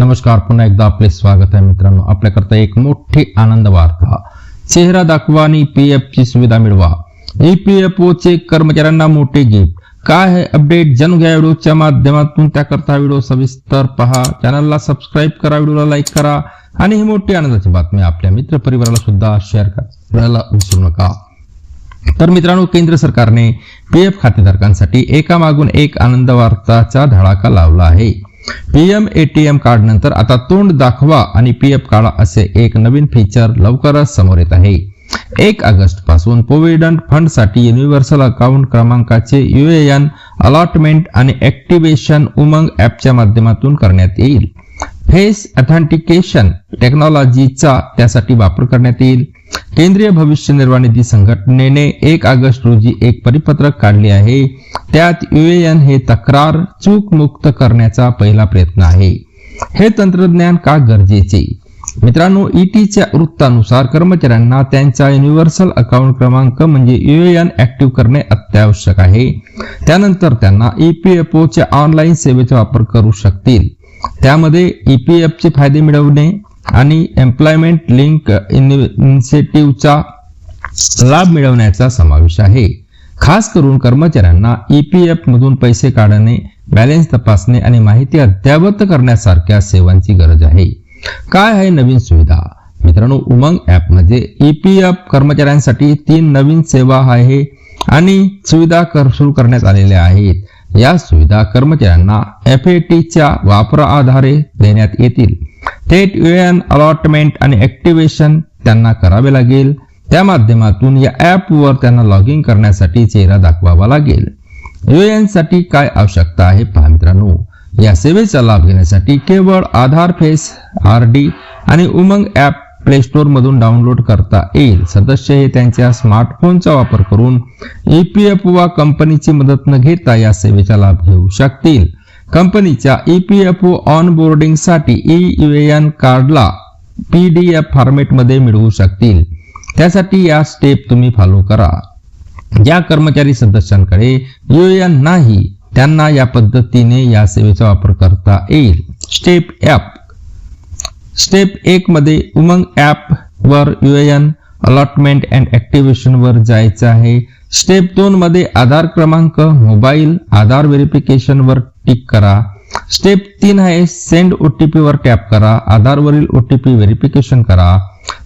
नमस्कार पुन्हा एकदा आपले स्वागत आहे मित्रांनो. आपल्याकरता एक मोठी आनंद वार्ता चेहरा दाखवा आणि पीएफ ची सुविधा मिळवा. ईपीएफओ चे कर्मचाऱ्यांना मोठे गिफ्ट काय आहे अपडेट जाणून घ्या व्हिडिओच्या माध्यमातून. त्याकरता व्हिडिओ सविस्तर पहा. चॅनलला सबस्क्राईब करा व्हिडिओला लाईक करा. आणि ही मोठी आनंदाची बातमी आपल्या मित्र परिवाराला सुद्धा शेअर करायला विसरू नका. तर मित्रांनो केंद्र सरकारने पीएफ खातेधारकांसाठी एका मागून एक आनंद वार्ताचा धडाका लावला आहे. पीएम एटीएम कार्ड नंतर आता तोंड दाखवा आणि पीएफ काढा असे एक नवीन फीचर लवकरच समोर येत आहे. एक ऑगस्टपासून प्रोव्हिडंट फंडसाठी युनिव्हर्सल अकाउंट क्रमांकाचे युएएन अलॉटमेंट आणि ऍक्टिव्हेशन उमंग ऍपच्या माध्यमातून करण्यात येईल. फेस ऑथेंटिकेशन टेक्नॉलॉजीचा त्यासाठी वापर करण्यात येईल. केंद्रीय भविष्य निर्वाह निधी संघटनेने एक ऑगस्ट रोजी एक परिपत्रक काढले आहे. त्यात युएएन हे तक्रार चूक मुक्त करण्याचा पहिला प्रयत्न आहे. हे तंत्रज्ञान का गरजेचे? मित्रांनो ईटीच्या वृत्तानुसार कर्मचाऱ्यांना त्यांचा युनिव्हर्सल अकाउंट क्रमांक म्हणजे युएएन ऍक्टिव्ह करणे अत्यावश्यक आहे. त्यानंतर त्यांना ईपीएफओ च्या ऑनलाईन सेवेचा वापर करू शकतील. त्यामध्ये ईपीएफ चे फायदे मिळवणे आणि एम्प्लॉयमेंट लिंक इनिशिएटिव्हचा लाभ मिळवण्याचा समावेश आहे. खास करून कर्मचाऱ्यांना ईपीएफ मधून पैसे काढणे बॅलेन्स तपासणे आणि माहिती अद्ययावत करण्यासारख्या सेवांची गरज आहे. काय आहे नवीन सुविधा? मित्रांनो उमंग ऍपमध्ये ईपीएफ कर्मचाऱ्यांसाठी तीन नवीन सेवा आहे आणि सुविधा कर- सुरू करण्यात आलेल्या आहेत. या सुविधा कर्मचाऱ्यांना एफ ए च्या वापराआधारे देण्यात येतील. थेट युएन अलॉटमेंट आणि ऍक्टिव्हेशन त्यांना करावे लागेल. त्या माध्यमातून या ॲपवर त्यांना लॉग इन करण्यासाठी चेहरा दाखवावा लागेल. युएएनसाठी काय आवश्यकता आहे पहा मित्रांनो. या सेवेचा लाभ घेण्यासाठी केवळ आधार फेस आर डी आणि उमंग ॲप प्ले स्टोर मधून डाउनलोड करता येईल. सदस्य हे त्यांच्या स्मार्टफोनचा वापर करून ईपीएफ वा कंपनीची मदत न घेता या सेवेचा लाभ घेऊ शकतील. कंपनीच्या ई पी ऑन ओ ऑनबोर्डिंगसाठी ई युएएन कार्डला पी डी एफ फॉर्मेटमध्ये मिळवू शकतील. त्यासाठी या स्टेप तुम्ही फॉलो करा. ज्या कर्मचारी सदस्यांकडे यू एन नाही त्यांना या पद्धतीने या सेवेचा वापर करता येईल. स्टेप ॲप स्टेप एक मध्ये उमंग ॲप वर युएएन अलॉटमेंट अँड ॲक्टिव्हेशनवर जायचं आहे. स्टेप दोन मध्ये आधार क्रमांक मोबाईल आधार व्हेरिफिकेशन वर टिक करा. स्टेप तीन आहे सेंड ओटीपी वर टॅप करा. आधारवरील ओटीपी व्हेरिफिकेशन करा.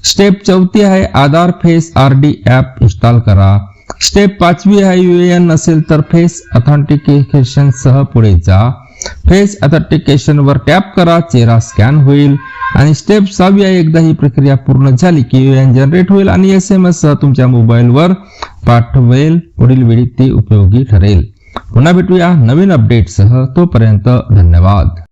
स्टेप चौथी आहे Aadhaar face R D app install करा. स्टेप पाचवी आहे युएएन नसेल तर फेस ऑथेंटिकेशन सह पुढे जा. फेस ऑथेंटिकेशन वर टॅप करा चेहरा स्कॅन होईल. आणि स्टेप सहावी आहे एकदा ही प्रक्रिया पूर्ण झाली की युएएन जनरेट होईल. आणि एस एम एस सह तुमच्या मोबाईलवर पाठवेल पुढील वेळी ते उपयोगी ठरेल. पुन्हा भेटूया नवीन अपडेटसह तोपर्यंत धन्यवाद.